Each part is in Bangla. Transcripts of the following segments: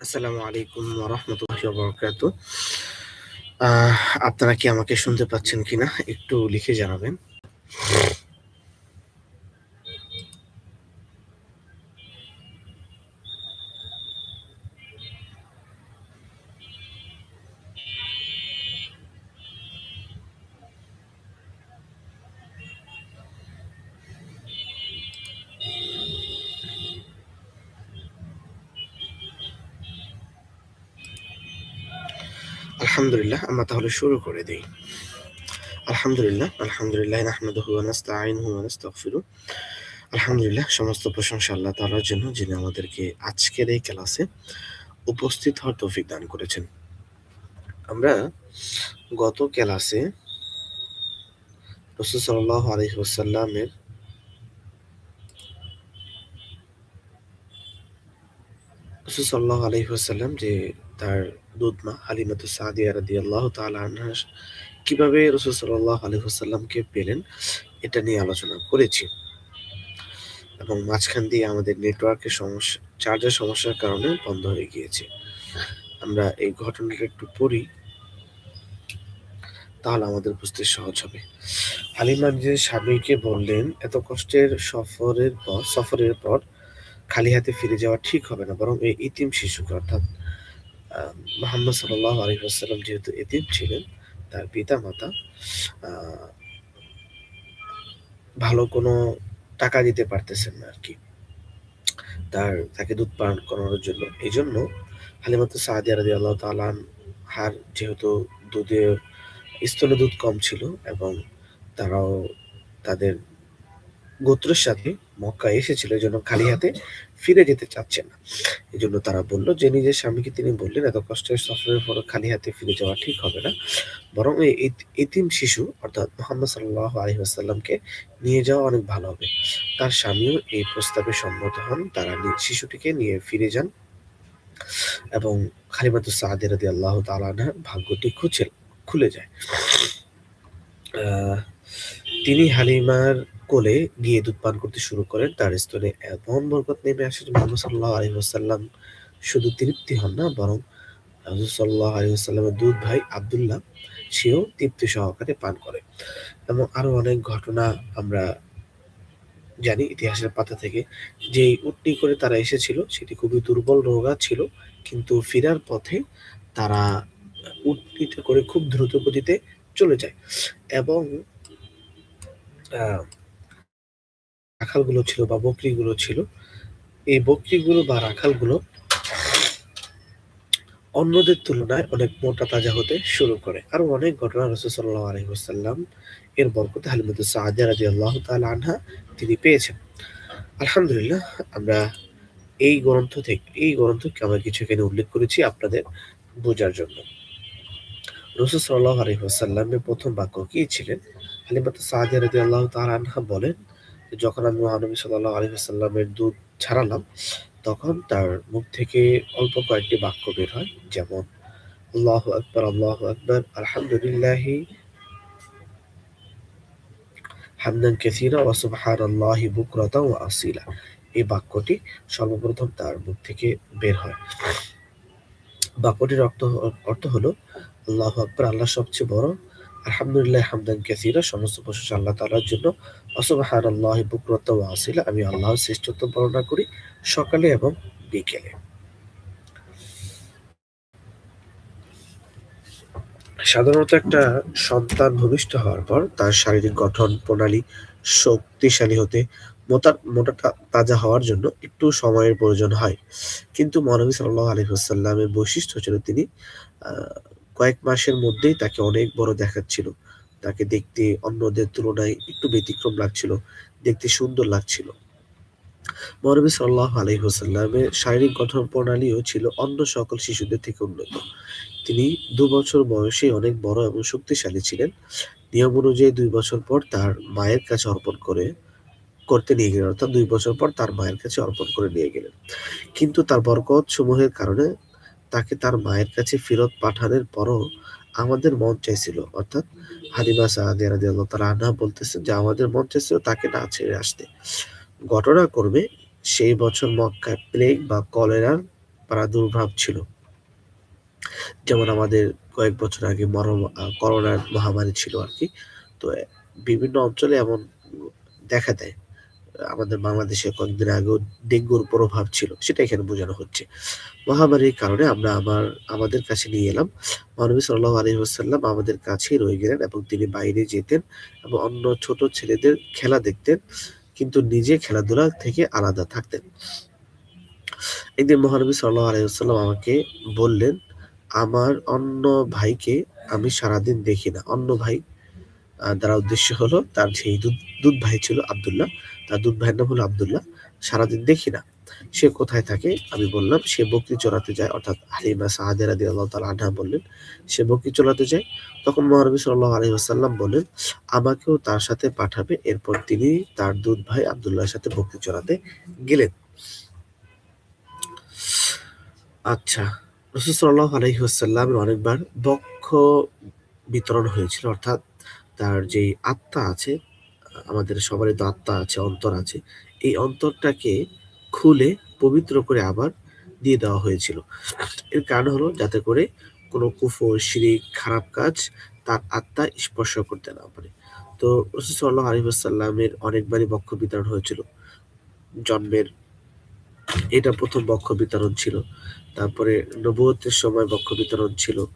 আসসালামু আলাইকুম ওরহমতুল্লাহি বরকাত আপনারা কি আমাকে শুনতে পাচ্ছেন কিনা একটু লিখে জানাবেন। আলহামদুলিল্লাহ, আমরা তাহলে শুরু করে দিই। আলহামদুলিল্লাহ আলহামদুলিল্লাহ ওয়া নাস্তাঈনুহু ওয়া আলহামদুলিল্লাহ, সমস্ত প্রশংসা আল্লাহ তাআলার জন্য, যিনি আমাদেরকে আজকের এই ক্লাসে উপস্থিত হওয়ার তৌফিক দান করেছেন। আমরা গত ক্লাসে রসুল সাল্লাল্লাহু আলাইহি ওয়াসাল্লামের রসুল সাল্লাল্লাহু আলাইহি ওয়াসাল্লাম যে তার দুধমা হালিমাতু সাদিয়া রাদিয়াল্লাহু তাআলা আনহা কীভাবে রসুল সাল্লাল্লাহু আলাইহি ওয়াসাল্লামকে পেলেন, এটা নিয়ে আলোচনা করেছি। এবং মাঝখান দিয়ে আমাদের নেটওয়ার্কের সমস্যা, চার্জের সমস্যার কারণে বন্ধ হয়ে গিয়েছে। আমরা এই ঘটনাটা একটু পড়ি, তাহলে আমাদের বুঝতে সহজ হবে। হালিমা নিজের স্বামীকে বললেন, এত কষ্টের সফরের পর সফরের পর খালি হাতে ফিরে যাওয়া ঠিক হবে না, বরং এই ইতিম শিশুকে, অর্থাৎ মোহাম্মদ সাল্লাহ আলহিহাসাল্লাম যেহেতু এতিম ছিলেন, তার পিতা মাতা ভালো কোনো টাকা দিতে পারতেছেন না আর কি তার, তাকে দুধ পান করানোর জন্য। এই জন্য হালিমাতু সাহাদিয়া রাদি আল্লাহ তালান হার যেহেতু দুধে স্থলে দুধ কম ছিল এবং তারাও তাদের গোত্রের সাথে মক্কা এসেছিল এই জন্য খালি হাতে ফিরে যেতে চাচ্ছে না। এই জন্য তারা বলল যে, নিজের স্বামীকে তিনি বললেন, এত কষ্টের সফরের পর খালি হাতে ফিরে যাওয়া ঠিক হবে না। বরং এই এতিম শিশু, অর্থাৎ মোহাম্মদ সাল্লাহ আলহিহাসাল্লামকে নিয়ে যাওয়া অনেক ভালো হবে। তার স্বামীও এই প্রস্তাবে সম্মত হন। তারা শিশুটিকে নিয়ে ফিরে যান এবং খালিমাতুস সাহাদের আল্লাহ তালানার ভাগ্যটি খুঁজে খুলে যায়। তিনি হালিমার কোলে গিয়ে দুধ পান করতে শুরু করেন। তার স্তনে এমন বরকত নেমে আসে যে মোহাম্মদ সাল্লাহ আলী আসাল্লাম শুধু তৃপ্তি হন না, বরং সাল্লাহ আলী আসাল্লামের দুধ ভাই আবদুল্লাহ, সেও তৃপ্তি সহকারে পান করে। এবং আরও অনেক ঘটনা আমরা জানি ইতিহাসের পাতা থেকে। যে উটনি করে তারা এসেছিল, সেটি খুবই দুর্বল রোগা ছিল, কিন্তু ফিরার পথে তারা উটনিটা করে খুব দ্রুত গতিতে চলে যায়। এবং রাখালগুলো ছিল বা বকরিগুলো ছিল। এই বকরিগুলো বা রাখালগুলো অন্যদের তুলনায় অনেক মোটা তাজা হতে শুরু করে। আরও অনেক ঘটনা রসুল সাল্লাহ আলহিহাসাল্লাম এর বরকতে হালিমুদ্দ সাহাদিয়া রাজি আল্লাহ আনহা তিনি পেয়েছেন। আলহামদুলিল্লাহ, আমরা এই গ্রন্থ থেকে এই গ্রন্থকে আমরা কিছু এখানে উল্লেখ করেছি আপনাদের বোঝার জন্য। রসুল সাল্লাহ আলহিহাসাল্লামের প্রথম বাক্য কি ছিলেন? হালিমাত সাহাদিয়া আল্লাহ তাল বলেন যখন আমি মহানবী সাল্লাহ আলী সাল্লামের দুধ ছাড়ালাম, তখন তার মুখ থেকে অল্প কয়েকটি বাক্য বের হয়, যেমন, আল্লাহ আকবর আল্লাহ আকবর, আলহামদুলিল্লাহ হামদান কেসিরা ও আল্লাহি বুকরতা ও আসিলা। এই বাক্যটি সর্বপ্রথম তার মুখ থেকে বের হয়। বাক্যটির অর্থ অর্থ হলো, আল্লাহ আকবর আল্লাহ সবচেয়ে বড় আলহামদুলিল্লাহ, হামদান কাসীরা, সমস্ত প্রশংসা আল্লাহ তাআলার জন্য। অসুবহানাল্লাহি বুকরাত ওয়া আসিলা। আমি আল্লাহর শ্রেষ্ঠত্ব বর্ণনা করি সকালে এবং বিকেলে। সাধারণত একটা সন্তান ভূমিষ্ঠ হওয়ার পর তার শারীরিক গঠন, প্রণালী শক্তিশালী হতে মোটা মোটা তাজা হওয়ার জন্য একটু সময়ের প্রয়োজন হয়। কিন্তু মহানবী সাল্লাহ আলী হাসাল্লামের বৈশিষ্ট্য ছিল তিনি কয়েক মাসের মধ্যেই তাকে অনেক বড় দেখাচ্ছিল। তাকে দেখতে অন্যদের তুলনায় একটু ব্যতিক্রম লাগছিল, দেখতে সুন্দর লাগছিল। মহানবী সাল্লাহ আলহিহাসাল্লামের শারীরিক গঠন প্রণালীও ছিল অন্য সকল শিশুদের থেকে উন্নত। তিনি দু বছর বয়সে অনেক বড় এবং শক্তিশালী ছিলেন। নিয়ম অনুযায়ী দুই বছর পর তার মায়ের কাছে অর্পণ করে, করতে নিয়ে গেলেন। অর্থাৎ দুই বছর পর তার মায়ের কাছে অর্পণ করে নিয়ে গেলেন। কিন্তু তার বরকত সমূহের কারণে তাকে তার মায়ের কাছে ফেরত পাঠানোর পরও আমাদের মন চাইছিল। অর্থাৎ হালিমা রাদিয়াল্লাহু তাআলা আনহা বলতেছেন যে, আমাদের মন চাইছিল তাকে না ছেড়ে আসতে। ঘটনা করবে সেই বছর মক্কায় প্লেগ বা কলেরার প্রাদুর্ভাব ছিল। যেমন আমাদের কয়েক বছর আগে মরম করোনার মহামারী ছিল আর কি তো বিভিন্ন অঞ্চলে এমন দেখা দেয়। আমাদের বাংলাদেশে কয়েকদিন আগেও ডেঙ্গুর প্রভাব ছিল, সেটা এখানে বোঝানো হচ্ছে। মহামারীর কারণে আমরা আমার আমাদের কাছে নিয়ে এলাম। মহানবী সাল্লাহ আলী ওসাল্লাম আমাদের কাছেই রয়ে গেলেন এবং তিনি বাইরে যেতেন এবং অন্য ছোট ছেলেদের খেলা দেখতেন, কিন্তু নিজে খেলাধুলা থেকে আলাদা থাকতেন। একদিন মহানবী সাল্লাহ আলাইসাল্লাম আমাকে বললেন, আমার অন্য ভাইকে আমি সারাদিন দেখি না। অন্য ভাই দ্বারা উদ্দেশ্য হলো তার যেই দুধ দুধ ভাই ছিল আবদুল্লাহ। তার দুধ ভাইয়ের নাম হলো আবদুল্লাহ, সারাদিন দেখি না। সে কোথায় থাকে? আমি বললাম, সে বকরি চড়াতে যায়, অর্থাৎ হালিমা সাহাদের আদি আল্লাহ তালা আনহা বললেন, সে বকরি চড়াতে যায়। তখন মহানবী সাল্লাহ আলহি আসাল্লাম বললেন আমাকেও তার সাথে পাঠাবে। এরপর তিনি তার দুধ ভাই আবদুল্লাহর সাথে বকরি চড়াতে গেলেন। আচ্ছা রসুল সাল্লাহ আলহি আসাল্লামের অনেকবার বক্ষ বিতরণ হয়েছিল, অর্থাৎ তার যে আত্মা আছে আমাদের সবারই তো আত্মা আছে, অন্তর আছে। এই অন্তরটাকে খুলে পবিত্র করে আবার দিয়ে দেওয়া হয়েছিল। এর কারণ হলো যাতে করে কোনো কুফর, শিরিক, খারাপ কাজ তার আত্মা স্পর্শ করতে না পারে। তো রসুল সাল্লাহ আলিবাসাল্লামের অনেকবারই বক্ষ বিতরণ হয়েছিল। জন্মের এটা প্রথম বক্ষ বিতরণ ছিল। তারপরে নবতের সময় বক্ষ বিতরণ ছিল।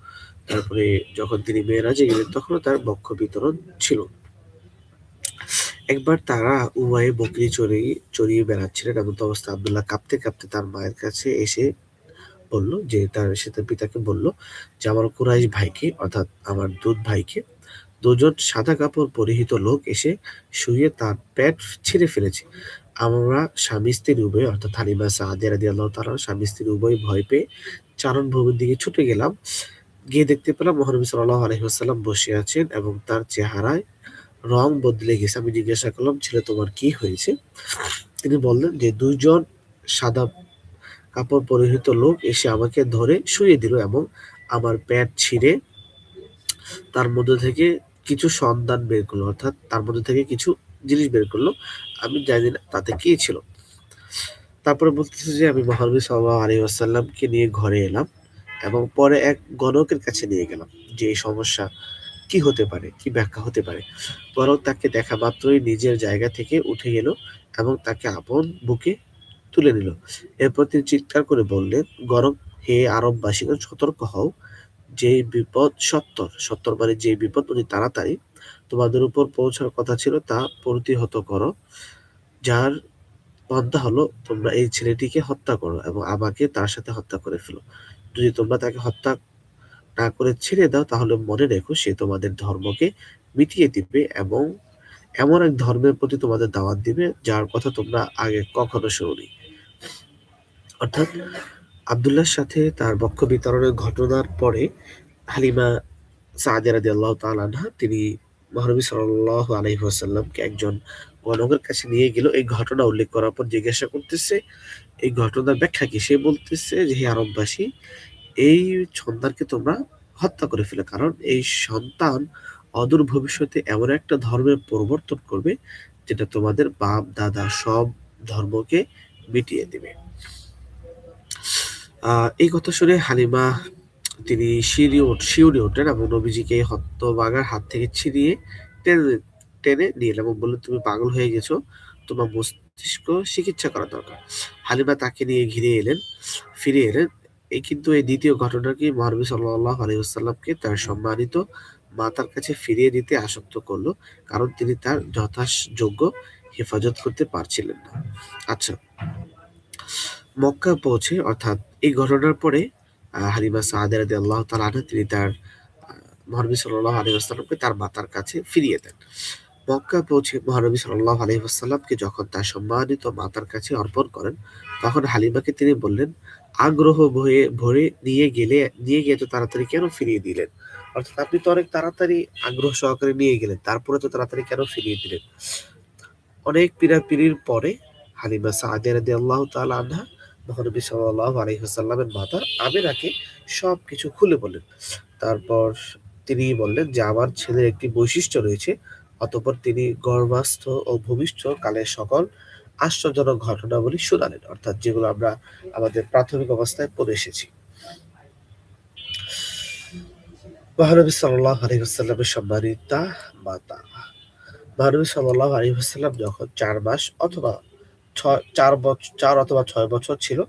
তারপরে যখন তিনি মেয়েরাজে গেলেন, তখনও তার বক্ষ বিতরণ ছিল। একবার তারা উভয়ে বকরি চড়িয়ে চড়িয়ে বেড়াচ্ছিলেন এমন অবস্থা। আবদুল্লাহ কাঁপতে কাঁপতে তার মায়ের কাছে এসে বলল যে তার, সে তার পিতাকে বলল যে, আমার কুরাইশ ভাইকে, অর্থাৎ আমার দুধ ভাইকে, দুজন সাদা কাপড় পরিহিত লোক এসে শুয়ে তার পেট ছিঁড়ে ফেলেছে। আমরা স্বামী স্ত্রীর উভয়, অর্থাৎ হালিমা সাহাদিয়া রাদি আল্লাহ তারা স্বামী স্ত্রীর উভয় ভয় পেয়ে চারণ ভূমির দিকে ছুটে গেলাম। গিয়ে দেখতে পেলাম মহানবী সাল্লাহ আলহিহাসাল্লাম বসে আছেন এবং তার চেহারায় রং বদলে গেছে। আমি জিজ্ঞাসা করলাম, ছেলে, তোমার কি হয়েছে? তিনি বললেন যে, দুইজন সাদা কাপড় পরিহিত লোক এসে আমাকে ধরে শুয়ে দিল এবং আমার প্যাট ছিঁড়ে তার মধ্যে থেকে কিছু সন্ধান বের করল, অর্থাৎ তার মধ্যে থেকে কিছু জিনিস বের করল। আমি জানি না তাতে কি ছিল। তারপরে বলতেছে যে, আমি মহানবী সাল্লাহ আলী আসাল্লামকে নিয়ে ঘরে এলাম এবং পরে এক গণকের কাছে নিয়ে গেলাম যে এই সমস্যা কি হতে পারে, কি ব্যাখ্যা হতে পারে? বরং তাকে দেখা মাত্রই নিজের জায়গা থেকে উঠে গেল এবং তাকে আপন বুকে তুলে নিল। এরপর তিনি চিৎকার করে বললেন, গরম, হে আরববাসীগণ, সতর্ক হও। যে বিপদ সত্তর সত্তর মানে যে বিপদ অতি তাড়াতাড়ি তোমাদের উপর পৌঁছার কথা ছিল তা প্রতিহত করো। যার পন্থা হলো, তোমরা এই ছেলেটিকে হত্যা করো এবং আমাকে তার সাথে হত্যা করে ফেলো। যদি তোমরা তাকে হত্যা না করে ছেড়ে দাও, তাহলে মনে রেখো সে তোমাদের ধর্মকে মিটিয়ে দিবে এবং এমন এক ধর্মের প্রতি তোমাদের দাওয়াত দিবে, যার কথা তোমরা আগে কখনো শুনি অর্থাৎ আবদুল্লাহর সাথে তার বক্ষ বিতরণের ঘটনার পরে হালিমা সাহাদি আল্লাহ তালানহা তিনি মহানবী সাল্লাহ আলহিহাসাল্লামকে একজন গণকের কাছে নিয়ে গেল। এই ঘটনা উল্লেখ করার পর জিজ্ঞাসা করতেছে, এই ঘটনার ব্যাখ্যা কি? সে বলতেছে যে, হে আরববাসী এই সন্তানকে তোমরা হত্যা করে ফেলে। কারণ এই সন্তান অদূর ভবিষ্যতে এমন একটা ধর্মের পরিবর্তন করবে, যেটা তোমাদের বাপ, দাদা সব ধর্মকে মিটিয়ে দেবে। এই কথা শুনে হালিমা তিনি শিউরে শিউরে ওঠেন এবং নবীজিকে হত্যবাগার হাত থেকে ছিঁড়িয়ে টেনে টেনে নিয়ে এলেন এবং বললেন, তুমি পাগল হয়ে গেছো। তোমার মস্তিষ্ক চিকিৎসা করা দরকার। হালিমা তাকে নিয়ে ঘিরে এলেন, ফিরে এলেন এই কিন্তু এই দ্বিতীয় ঘটনাটি মহানবী সাল্লাহ আলহিহাস্লামকে তার সম্মানিত মাতার কাছে ফিরিয়ে দিতে আসক্ত করল, কারণ তিনি তার যথাযোগ্য হেফাজত করতে পারছিলেন না। আচ্ছা মক্কা পৌঁছে অর্থাৎ এই ঘটনার পরে হালিমা সাহাদের আল্লাহ তালা তিনি তার মহানবী সাল্লাহ আলী তার মাতার কাছে ফিরিয়ে দেন। মক্কা পৌঁছে মহানবী সাল্লাহ আলী আসসালামকে যখন তার সম্মানিত মাতার কাছে অর্পণ করেন, তখন হালিমাকে তিনি বললেন, আগ্রহ ভয়ে ভরে নিয়ে গেলে, নিয়ে গিয়ে তো তাড়াতাড়ি কেন ফিরিয়ে দিলেন? অর্থাৎ আপনি তো অনেক তাড়াতাড়ি আগ্রহ সহকারে নিয়ে গেলেন, তারপরে তো তাড়াতাড়ি কেন ফিরিয়ে দিলেন? অনেক পিড়াপিড়ির পরে হালিমা সাহাদের আল্লাহ তালা আনহা মহানবী সাল্লাহ আলহিহাসাল্লামের মাতা আমেরাকে সব কিছু খুলে বললেন। তারপর তিনি বললেন যে, আমার ছেলের একটি বৈশিষ্ট্য রয়েছে অতপর তিনি গর্ভাস্থ ও ভূমিষ্ঠ কালের সকল আশ্চর্যজনক ঘটনাবলী শুনালেন, অর্থাৎ যেগুলো আমরা আমাদের প্রাথমিক অবস্থায় পড়ে এসেছি। মহানবী সাল্লাহ আলহিহাস্লামের সম্মানিতা মাতা। মহানবী সাল্লাহ যখন চার মাস অথবা চার বছর চার অথবা ছয় বছর ছিল,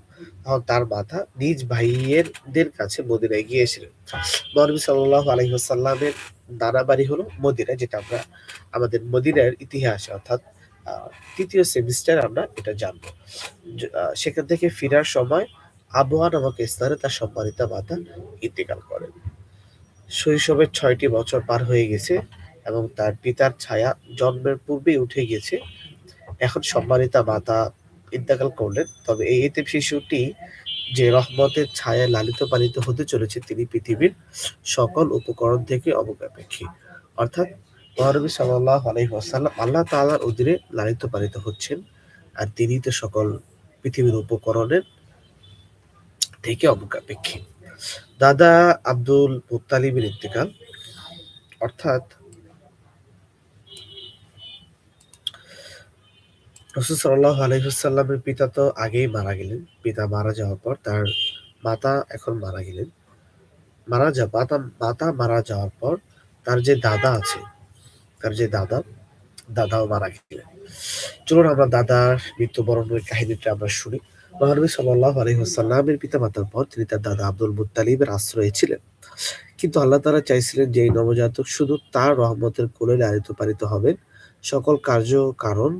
তখন তার মাতা নিজ ভাইয়েরদের কাছে মদিনায় গিয়েছিলেন। মহানবী সাল্লাহ আলহিহাস্লামের নানা বাড়ি হলো মদিনা, যেটা আমরা আমাদের মদিনার ইতিহাস, অর্থাৎ তৃতীয় সেমিস্টার আমরা এটা জানব। সেখান থেকে ফেরার সময় আবহাওয়া নামক স্থানে তার সম্মানিতা মাতা ইন্তেকাল করেন। শৈশবের ছয়টি বছর পার হয়ে গেছে এবং তার পিতার ছায়া জন্মের পূর্বেই উঠে গিয়েছে এখন সম্মানিতা মাতা ইন্তেকাল করলেন, তবে এই এতিম শিশুটি যে রহমতের ছায়া লালিত পালিত হতে চলেছে, তিনি পৃথিবীর সকল উপকরণ থেকে অবজ্ঞাপেক্ষী অর্থাৎ মহানবী সাল্লাহ আলহি আসাল্লাম আল্লাহ তালার অধীনে লালিত পালিত হচ্ছেন আর তিনি তো সকল পৃথিবীর উপকরণের থেকে অবজ্ঞাপেক্ষী দাদা আব্দুল মুতালিবের ইন্তেকাল, অর্থাৎ রসুল সাল্লাহ আলহিহাল্লামের পিতা তো আগেই মারা গেলেন। পিতা মারা যাওয়ার পর তার মাতা এখন মারা গেলেন। মারা যা মাতা মাতা মারা যাওয়ার পর তার যে দাদা আছে, তার যে দাদা, দাদাও মারা গেলেন। চলুন আমরা দাদার মৃত্যুবরণের কাহিনীটা আমরা শুনি। মহানবী সাল্লাহ আলহিহাস্লামের পিতা মাতার পর তিনি তার দাদা আব্দুল মুতালিবের আশ্রয়ে ছিলেন। কিন্তু আল্লাহ তারা চাইছিলেন যে এই নবজাতক শুধু তার রহমতের কোলে লালিত পালিত হবেন। সকল কার্য কারণ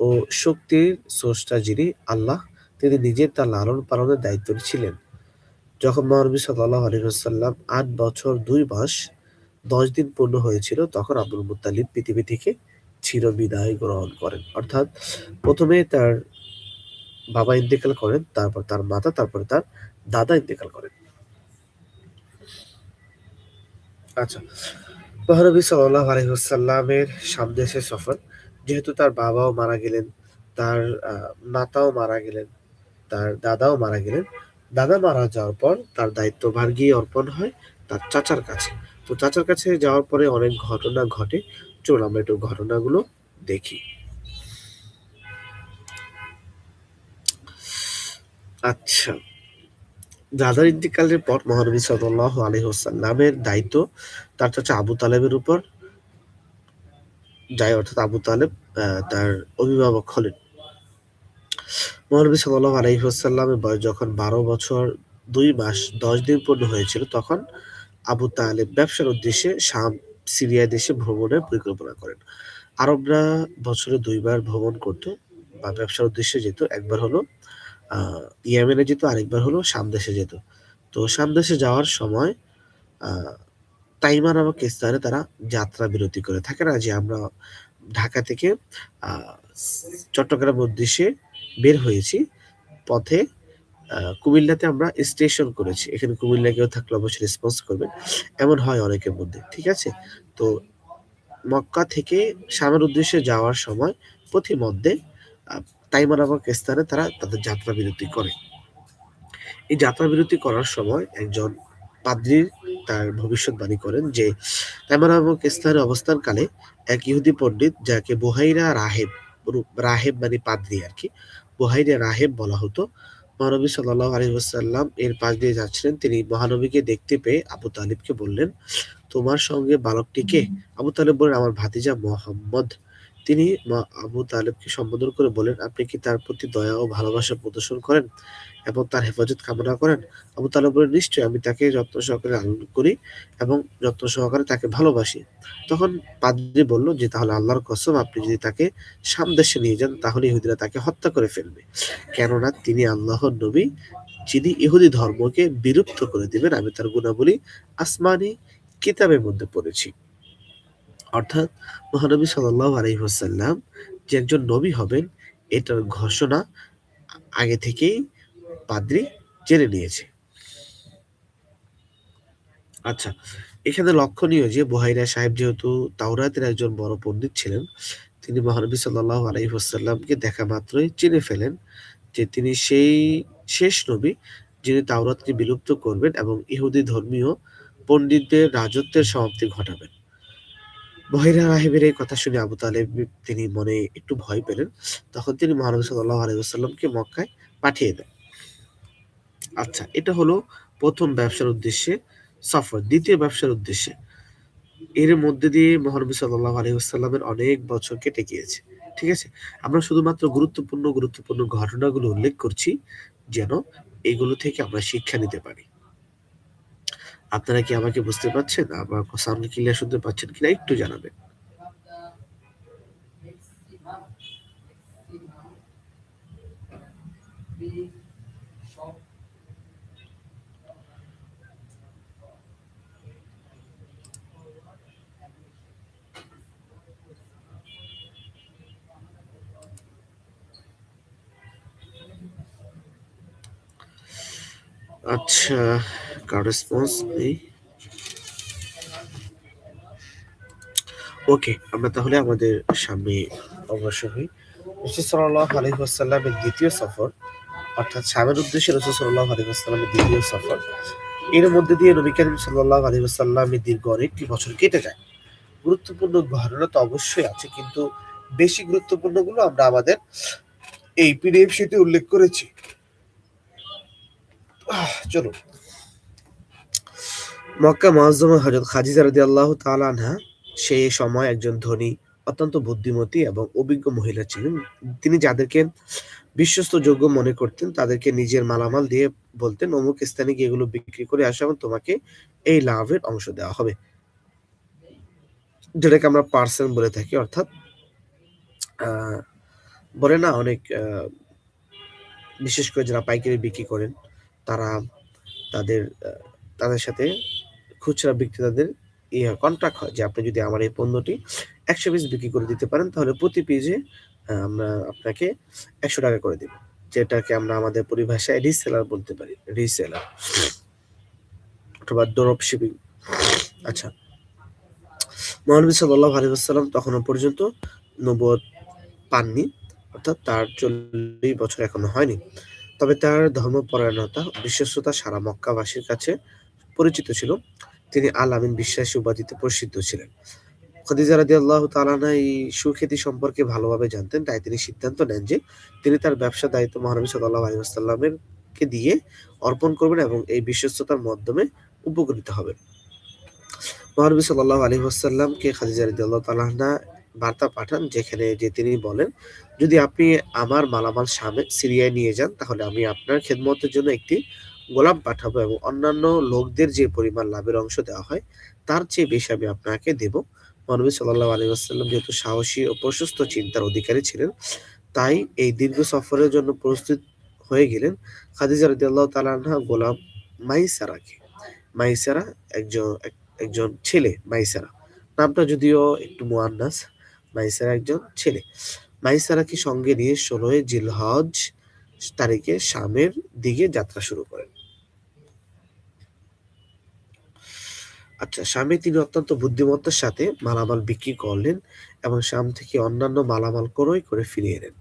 ও শক্তির স্রষ্টা যিনি আল্লাহ, তিনি নিজের তার লালন পালনের দায়িত্ব ছিলেন। যখন মহানবী সাল্লাহ আলহিহাস্লাম আট বছর দুই মাস দশ দিন পূর্ণ হয়েছিল, তখন আব্দুল মুতালিব পৃথিবী থেকে চির বিদায় গ্রহণ করেন। অর্থাৎ প্রথমে তার বাবা ইন্তেকাল করেন, তারপর তার মাতা, তারপরে তার দাদা ইন্তেকাল করেন। আচ্ছা মহানবী সাল্লাহ আলহিহাল্লামের সামদেশে সফর। যেহেতু তার বাবাও মারা গেলেন, তার মাতাও মারা গেলেন, তার দাদাও মারা গেলেন, দাদা মারা যাওয়ার পর তার দায়িত্বভার গিয়ে অর্পণ হয় তার চাচার কাছে। তো চাচার কাছে যাওয়ার পরে অনেক ঘটনা ঘটে। চলুন আমরা একটু ঘটনাগুলো দেখি। আচ্ছা। দাদার ইন্তিকালের পর মহানবী সাল্লাহ আলহিহসাল্লামের দায়িত্ব তার চাচা আবু তালেবের উপর যায়, অর্থাৎ আবু তালেব তার অভিভাবক হলেন। মহানবী সাল্লাহ আলহিহসাল্লামের বয়স যখন বারো বছর, দুই মাস দশ দিন পূর্ণ হয়েছিল, তখন আবু তালেব ব্যবসার উদ্দেশ্যে শাম, সিরিয়া দেশে ভ্রমণের পরিকল্পনা করেন। আরবরা বছরে দুইবার ভ্রমণ করত বা ব্যবসার উদ্দেশ্যে যেত, একবার হলো, আহ, ইয়ামেনে যেত, আরেকবার হলো শাম দেশে যেত। তো শাম দেশে যাওয়ার সময় তাইমা নামক স্থানে তারা যাত্রা বিরতি করে থাকে না, যে আমরা ঢাকা থেকে চট্টগ্রাম উদ্দেশ্যে বের হয়েছি। পথে কুমিল্লাতে আমরা স্টেশন করেছি। এখানে কুমিল্লা কেউ থাকলে অবশ্যই রেসপন্স করবেন। এমন হয় অনেকের মধ্যে, ঠিক আছে? তো মক্কা থেকে শামের উদ্দেশ্যে যাওয়ার সময় পথিমধ্যে তাইমা নামক স্থানে তারা তাদের যাত্রা বিরতি করে। এই যাত্রা বিরতি করার সময় একজন পাদ্রির তার ভবিষ্যৎবাণী করেন যে তাইমা নামক স্থানে অবস্থানকালে এক ইহুদি পণ্ডিত যাকে বোহাইরা রাহেব রাহেব মানে পাদ্রি আর কি, বোহাইরা রাহেব বলা হতো। মহানবী সাল্লাহ আলী ওসাল্লাম এর পাশ দিয়ে যাচ্ছিলেন। তিনি মহানবীকে দেখতে পেয়ে আবু তালিবকে বললেন, তোমার সঙ্গে বালকটিকে আবু তালেব বলেন, আমার ভাতিজা মোহাম্মদ। তিনি আবু তালেবকে সম্বোধন করে বলেন, আপনি কি তার প্রতি দয়া ও ভালোবাসা প্রদর্শন করেন? এবং তার হেফাজত কামনা করেন আবু তালেব বলেন নিশ্চয়ই আমি তাকে যত্ন সহকারে লালন করি এবং যত্ন সহকারে তাকে ভালোবাসি। তখন পাদ্রি বলল যে, তাহলে আল্লাহর কসম, আপনি যদি তাকে সামদেশে নিয়ে যান, তাহলে ইহুদিরা তাকে হত্যা করে ফেলবে। কেননা তিনি আল্লাহর নবী, যিনি ইহুদি ধর্মকে বিলুপ্ত করে দিবেন, আমি তার গুণাবলী আসমানি কিতাবের মধ্যে পড়েছি। অর্থাৎ মহানবী সাল্লাহ আলহিহাসাল্লাম যে একজন নবী হবেন, এটার ঘোষণা আগে থেকেই পাদ্রি জেনে নিয়েছে। আচ্ছা এখানে লক্ষণীয় যে বহাইরা সাহেব যেহেতু তাওরাতের একজন বড় পণ্ডিত ছিলেন, তিনি মহানবী সাল্লাহ আলহিহাসাল্লামকে দেখা মাত্রই চিনে ফেলেন যে তিনি সেই শেষ নবী যিনি তাওরাতকে বিলুপ্ত করবেন এবং ইহুদি ধর্মীয় পণ্ডিতদের রাজত্বের সমাপ্তি ঘটাবেন। বহিরা রাহিবের এই কথা শুনে আবু তালেব তিনি মনে একটু ভয় পেলেন। তখন তিনি মহানবী সাল্লাহ আলাইসাল্লামকে মক্কায় পাঠিয়ে দেন। আচ্ছা এটা হলো প্রথম ব্যবসার উদ্দেশ্যে সফর দ্বিতীয় ব্যবসার উদ্দেশ্যে। এর মধ্যে দিয়ে মহানবী সাল্লাহ আলহিহাস্লামের অনেক বছর কেটে গিয়েছে, ঠিক আছে? আমরা শুধুমাত্র গুরুত্বপূর্ণ গুরুত্বপূর্ণ ঘটনাগুলো উল্লেখ করছি যেন এগুলো থেকে আমরা শিক্ষা নিতে পারি। আপনারা কি আমাকে বুঝতে পারছেন? আমার সাউন্ড ক্লিয়ার শুনতে পাচ্ছেন কিনা একটু জানাবেন। আচ্ছা কার রেসপন্স নেই? ওকে আমরা তাহলে আমাদের সামনে অগ্রসর হই। রসুল সাল্লাহ আলী আলহিহাসাল্লামের দ্বিতীয় সফর, অর্থাৎ স্বামীর উদ্দেশ্যে রসুল সাল্লাহ আলী আলহিহাসাল্লামের দ্বিতীয় সফর, এর মধ্যে দিয়ে নবী করিম সাল্লাহ আলী আলহিহাসাল্লামের দীর্ঘ অনেকটি বছর কেটে যায়। গুরুত্বপূর্ণ ঘটনা তো অবশ্যই আছে, কিন্তু বেশি গুরুত্বপূর্ণগুলো আমরা আমাদের এই পিডিএফ শিটে উল্লেখ করেছি। চলো মক্কা মহাজমা হজরত খাজিজা রাদি আল্লাহ তালানহা সেই সময় একজন ধনী, অত্যন্ত বুদ্ধিমতী এবং অভিজ্ঞ মহিলা ছিলেন। তিনি যাদেরকে বিশ্বস্ত যোগ্য মনে করতেন, তাদেরকে নিজের মালামাল দিয়ে বলতেন, অমুক স্থানে গিয়ে এগুলো বিক্রি করে আসা এবং তোমাকে এই লাভের অংশ দেওয়া হবে। যেটাকে আমরা পার্সেন্ট বলে থাকি, অর্থাৎ বলে না, অনেক বিশেষ করে যারা পাইকারি বিক্রি করেন তারা তাদের তাদের সাথে খুচরা বিক্রেতাদের ইয়ে কন্ট্রাক্ট হয় যে আপনি যদি আমার এই পণ্যটি একশো পিস বিক্রি করে দিতে পারেন, তাহলে প্রতি পিসে আমরা আপনাকে একশো টাকা করে দেব। যেটাকে আমরা আমাদের পরিভাষায় রিসেলার বলতে পারি রিসেলার অথবা ড্রপ শিপিং আচ্ছা মহানবী সাল্লাহ আলী আসসালাম তখনও পর্যন্ত নবদ পাননি, অর্থাৎ তার চল্লিশ বছর এখনও হয়নি। তবে তার ধর্মপরায়ণতা, বিশ্বস্ততা সারা মক্কাবাসীর কাছে পরিচিত ছিল। তিনি আল আমিন বিশ্বাসী উপাধিতে প্রসিদ্ধ ছিলেন। খদিজা রাদি আল্লাহ তালানা এই সুখ্যাতি সম্পর্কে ভালোভাবে জানতেন, তাই তিনি সিদ্ধান্ত নেন যে তিনি তার ব্যবসা দায়িত্ব মহানবী সাল্লাহ আলিমাসাল্লামের কে দিয়ে অর্পণ করবেন এবং এই বিশ্বস্ততার মাধ্যমে উপকৃত হবেন। মহানবী সাল্লাহ আলী আসাল্লামকে খাদিজা রাদি আল্লাহ তালাহনা বার্তা পাঠান যেখানে যে তিনি বলেন, যদি আপনি আমার মালামাল সামনে সিরিয়ায় নিয়ে যান, তাহলে আমি আপনার খেদমতের জন্য একটি গোলাম পাঠাবো এবং অন্যান্য লোকদের যে পরিমাণ লাভের অংশ দেওয়া হয়, তার চেয়ে বেশি আমি আপনাকে দেব। মহানবী সাল্লাহ আলী আসাল্লাম যেহেতু সাহসী ও প্রশস্ত চিন্তার অধিকারী ছিলেন, তাই এই দীর্ঘ সফরের জন্য প্রস্তুত হয়ে গেলেন খাদিজা রদি আল্লাহ তালাহা গোলাম মাইসারাকে। মাইসারা একজন একজন ছেলে মাইসারা। নামটা যদিও একটু মোয়ান্নাস মাইসারা একজন ছেলে। মাইসারাকে সঙ্গে নিয়ে ষোলোই জিলহজ তারিখে শামের দিকে যাত্রা শুরু করেন। আচ্ছা স্বামী তিনি অত্যন্ত বুদ্ধিমত্তার সাথে মালামাল বিক্রি করলেন এবং শাম থেকে অন্যান্য মালামাল ক্রয় করে ফিরে এলেন।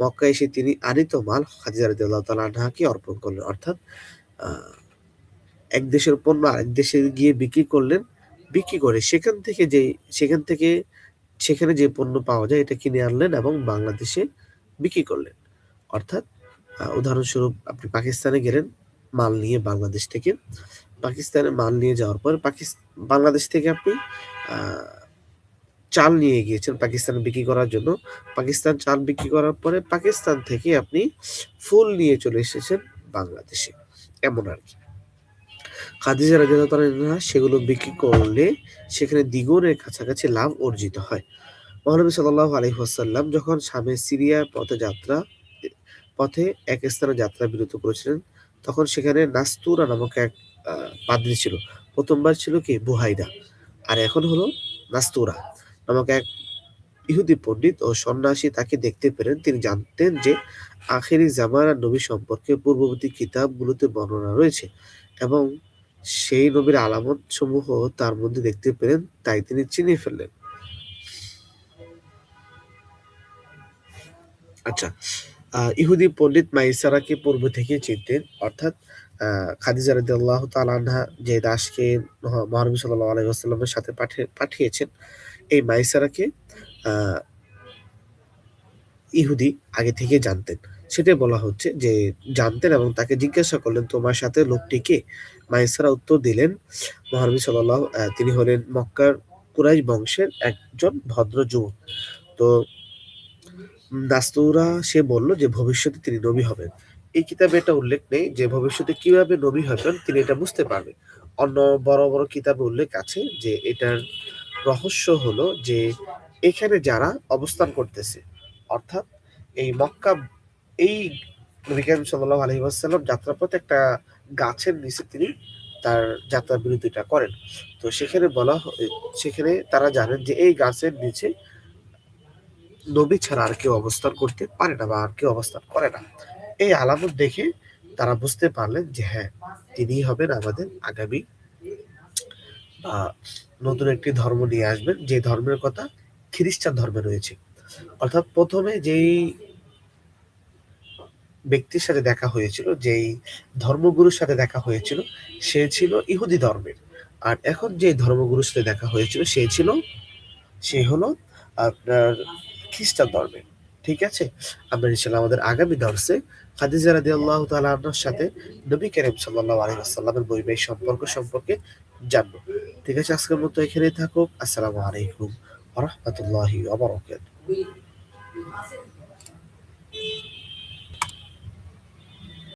মক্কা এসে তিনি আনিত মাল হাজির তালাকে অর্পণ করলেন। অর্থাৎ এক দেশের পণ্য আরেক দেশে গিয়ে বিক্রি করলেন। বিক্রি করে সেখান থেকে যে, সেখান থেকে সেখানে যে পণ্য পাওয়া যায় এটা কিনে আনলেন এবং বাংলাদেশে বিক্রি করলেন। অর্থাৎ উদাহরণস্বরূপ আপনি পাকিস্তানে গেলেন, মাল নিয়ে বাংলাদেশ থেকে। পাকিস্তানে মাল নিয়ে যাওয়ার পর বাংলাদেশ থেকে আপনি চাল নিয়ে গিয়েছেন পাকিস্তানে বিক্রি করার জন্য। পাকিস্তান চাল বিক্রি করার পরে পাকিস্তান থেকে আপনি ফুল নিয়ে চলে এসেছেন বাংলাদেশে। এমন আর কি। খাদিজা রাজিয়াল্লাহ সেগুলো বিক্রি করলে সেখানে দ্বিগুণের কাছাকাছি লাভ অর্জিত হয়। মহানবী সাল্লাহ আলহিহাসাল্লাম যখন স্বামী সিরিয়ার পথে যাত্রা, পথে এক স্থানে যাত্রা বিরত করেছিলেন, তখন সেখানে নাস্তুরা নামক এক পাদ্রী ছিল। প্রথমবার ছিল কি? বুহাইদা। আর এখন হলো নাস্তুরা নামক এক ইহুদি পণ্ডিত ও সন্ন্যাসী তাকে দেখতে পেলেন। তিনি জানতেন যে আখেরি জামার নবী সম্পর্কে পূর্ববর্তী কিতাবগুলোতে বর্ণনা রয়েছে। এবং সেই নবীর আলামত সমূহ তার মধ্যে দেখতে পেলেন, তাই তিনি চিনে ফেললেন আচ্ছা ইহুদি পণ্ডিত মাইসারাকে পূর্ব থেকে চিনতেন, অর্থাৎ খাদিজা রাদি আল্লাহ তালানহা যে দাসকে মহানবী সাল্লাহ আলাইসাল্লামের সাথে পাঠিয়ে পাঠিয়েছেন, এই মাইসারাকে ইহুদি আগে থেকে জানতেন। সেটাই বলা হচ্ছে যে জানতেন এবং তাকে জিজ্ঞাসা করলেন, "তোমার সাথে লোকটি কে?" মাইসারা উত্তর দিলেন, মহানবী আ তিনি হলেন মক্কার কুরাইশ বংশের একজন ভদ্র যুবক। তো নাস্তুরা সে বলল যে ভবিষ্যতে তিনি নবী হবেন। এই কিতাবে এটা উল্লেখ নেই যে ভবিষ্যতে কীভাবে নবী হবেন তিনি এটা বুঝতে পারবেন। অন্য বড়, বড় কিতাবে উল্লেখ আছে যে এটার রহস্য হলো যে এখানে যারা অবস্থান করতেছে অর্থাৎ এই মক্কা এই নবী করিম সাল্লাল্লাহু আলাইহি ওয়াসাল্লাম যাত্রাপথে একটা গাছের নিচে তিনি তার যাত্রা বিরতিটা করেন। তো সেখানে বলা সেখানে তারা জানেন যে এই গাছের নিচে নবী ছাড়া আর কেউ অবস্থান করতে পারে না বা আর কেউ অবস্থান করে না। এই আলামত দেখে তারা বুঝতে পারলেন যে হ্যাঁ, তিনিই হবেন আমাদের আগামী আ নতুন একটি ধর্ম নিয়ে আসবেন যে ধর্মের কথা খ্রিস্টান ধর্মে রয়েছে। অর্থাৎ প্রথমে যেই ব্যক্তির সাথে দেখা হয়েছিল, যেই ধর্মগুরুর সাথে দেখা হয়েছিল, সে ছিল ইহুদি ধর্মের। আর এখন যে ধর্মগুরুর সাথে দেখা হয়েছিল সে ছিল সে হলো আপনার খ্রিস্টান ধর্মের। ঠিক আছে? আমরা ইনশাআল্লাহ আমাদের আগামী দর্সে খাদিজা রাদিয়াল্লাহু তাআলা আনহার সাথে নবী করিম সাল্লাল্লাহু আলাইহি ওয়াসাল্লামের বৈবাহিক সম্পর্ক সম্পর্কে জানব। ঠিক আছে? আজকের মতো এখানেই থাকুক। আসসালামু আলাইকুম রাহমাতুল্লাহি ওয়া বারাকাতুহু।